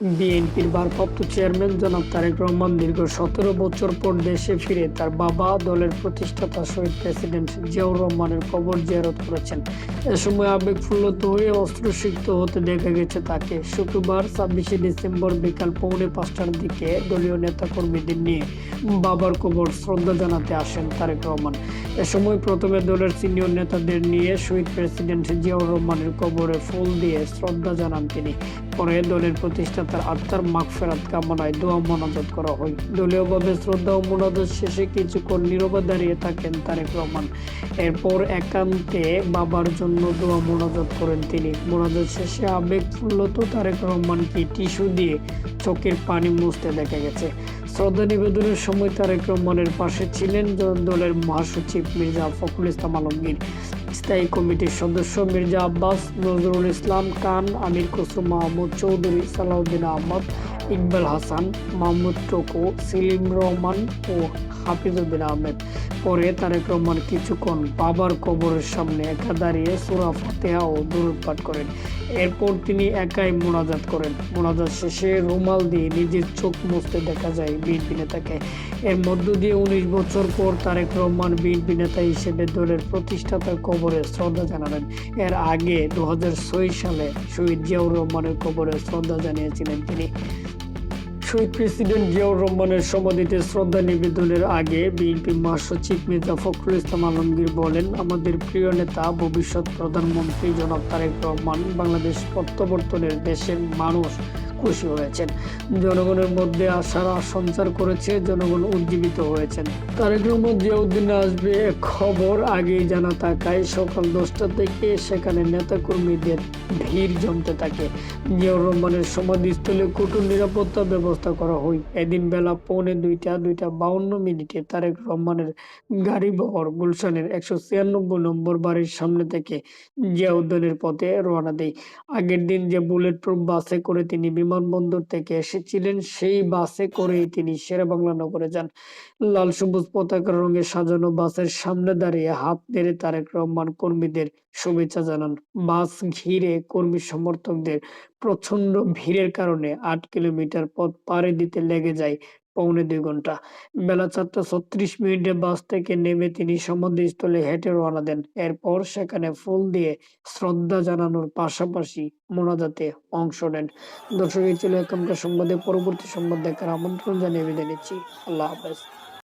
বিএনপির ভারপ্রাপ্ত চেয়ারম্যান জনাব তারেক রহমান দীর্ঘ সতেরো বছর পর দেশে ফিরে তার বাবা, দলের প্রতিষ্ঠাতা শহীদ প্রেসিডেন্ট জিয়াউর রহমানের কবর জিয়ারত করেছেন। এ সময় আবেগফুল্লত হয়ে অস্ত্রসিক্ত হতে দেখা গেছে তাকে। শুক্রবার ছাব্বিশে ডিসেম্বর বিকাল পৌনে পাঁচটার দিকে দলীয় নেতাকর্মীদের নিয়ে বাবার কবর শ্রদ্ধা জানাতে আসেন তারেক রহমান। এ সময় প্রথমে দলের সিনিয়র নেতাদের নিয়ে শহীদ প্রেসিডেন্ট জিয়াউর রহমানের কবরে ফুল দিয়ে শ্রদ্ধা জানান তিনি। পরে দলের প্রতিষ্ঠাতার আত্মার মাগফেরাত কামনায় দোয়া মোনাজাত করা হয়। দলীয়ভাবে শ্রদ্ধা ও মোনাজাত শেষে কিছুক্ষণ নীরবে দাঁড়িয়ে থাকেন তারেক রহমান। এরপর একান্তে বাবার জন্য দোয়া মোনাজাত করেন তিনি। মোনাজাত শেষে আবেগ ফুল্লত তারেক রহমানকে টিস্যু দিয়ে চোখের পানি মুছতে দেখা গেছে। শ্রদ্ধা নিবেদনের সময় তারেক রহমানের পাশে ছিলেন দলের মহাসচিব মির্জা ফখরুল ইসলাম আলমগীর। স্থায়ী কমিটির সদস্য মির্জা আব্বাস নজরুল ইসলাম খান, আমির খসরু মাহমুদ চৌধুরী সালাউদ্দিন আহমদ ইকবাল হাসান, মাহমুদ টকু সেলিম রহমান ও হাফিজউদ্দিন আহমেদ। পরে তারেক রহমান কিছুক্ষণ বাবার কবরের সামনে একা দাঁড়িয়ে সুরা ফাতেহা ও দরুদ পাঠ করেন। এরপর তিনি একাই মোনাজাত করেন। মোনাজাত শেষে রুমাল দিয়ে নিজের চোখ মুছতে দেখা যায়, বিএনপি নেতাকে। এর মধ্য দিয়ে উনিশ বছর পর তারেক রহমান বিএনপি নেতা হিসেবে দলের প্রতিষ্ঠাতার কবরে শ্রদ্ধা জানালেন। এর আগে দু হাজার ছয় সালে শহীদ জিয়াউর রহমানের কবরে শ্রদ্ধা জানিয়েছিলেন তিনি। শহীদ প্রেসিডেন্ট জিয়াউর রহমানের সমাধিতে শ্রদ্ধা নিবেদনের আগে বিএনপি মহাসচিব মির্জা ফখরুল ইসলাম আলমগীর বলেন, আমাদের প্রিয় নেতা, ভবিষ্যৎ প্রধানমন্ত্রী জনাব তারেক রহমান, বাংলাদেশ প্রত্যাবর্তনের দেশের মানুষ। খুশি হয়েছেন। জনগণের মধ্যে আশার সঞ্চার করেছে জনগণ উজ্জীবিত হয়েছেন। তারেক রহমান জিয়াউদ্দিন আসবে খবর আগেই জানা থাকায় সকাল দশটা থেকে সেখানে নেতাকর্মীদের ভিড় জমতে থাকে। জিয়াউর রহমানের সমাধিস্থলে কঠোর নিরাপত্তা ব্যবস্থা করা হয়। এদিন বেলা পৌনে দুইটা দুইটা বাউন্ন মিনিটে তারেক রহমানের গাড়ি বহর গুলশানের একশো ছিয়ানব্বই নম্বর বাড়ির সামনে থেকে জিয়াউদ্দিনের পথে রওনা দেয়। আগের দিন যে বুলেট প্রুফ বাসে করে তিনি বিমানবন্দর থেকে এসেছিলেন, সেই বাসে করেই তিনি শেরেবাংলা নগরে যান। লাল সবুজ পতাকার রঙে সাজানো বাসের সামনে দাঁড়িয়ে হাত নেড়ে তারেক রহমান কর্মীদের শুভেচ্ছা জানান। বাস ঘিরে কর্মী সমর্থকদের প্রচণ্ড ভিড়ের কারণে আট কিলোমিটার পথ পাড়ে দিতে লেগে যায় পৌনে দুই ঘণ্টা। বেলা চারটা ছত্রিশ মিনিটে বাস থেকে নেমে তিনি সমাধিস্থলে হেঁটে রওনা দেন। এরপর সেখানে ফুল দিয়ে শ্রদ্ধা জানানোর পাশাপাশি মোনাজাতে অংশ নেন। দর্শক, এই ছিল এখনকার সংবাদে। পরবর্তী সংবাদ দেখার আমন্ত্রণ জানিয়ে বিদায় নিচ্ছি। আল্লাহ হাফেজ।